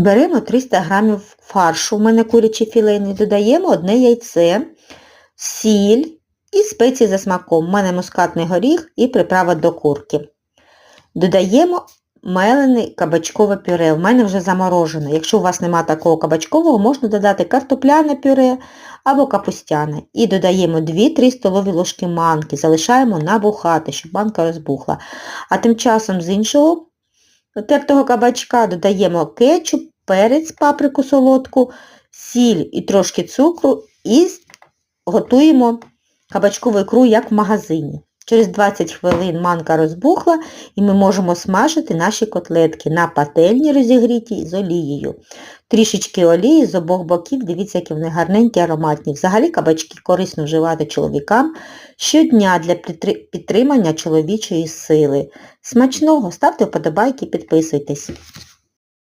Беремо 300 г фаршу, у мене курячий філейний, додаємо одне яйце, сіль і спеції за смаком. У мене мускатний горіх і приправа до курки. Додаємо мелене кабачкове пюре. У мене вже заморожене. Якщо у вас немає такого кабачкового, можна додати картопляне пюре або капустяне. І додаємо 2-3 столові ложки манки. Залишаємо набухати, щоб манка розбухла. А тим часом з іншого тертого кабачка додаємо кетчуп, перець, паприку солодку, сіль і трошки цукру і готуємо кабачкову ікру, як в магазині. Через 20 хвилин манка розбухла і ми можемо смажити наші котлетки на пательні розігріті з олією. Трішечки олії з обох боків, дивіться, які вони гарненькі, ароматні. Взагалі кабачки корисно вживати чоловікам щодня для підтримання чоловічої сили. Смачного, ставте вподобайки, підписуйтесь.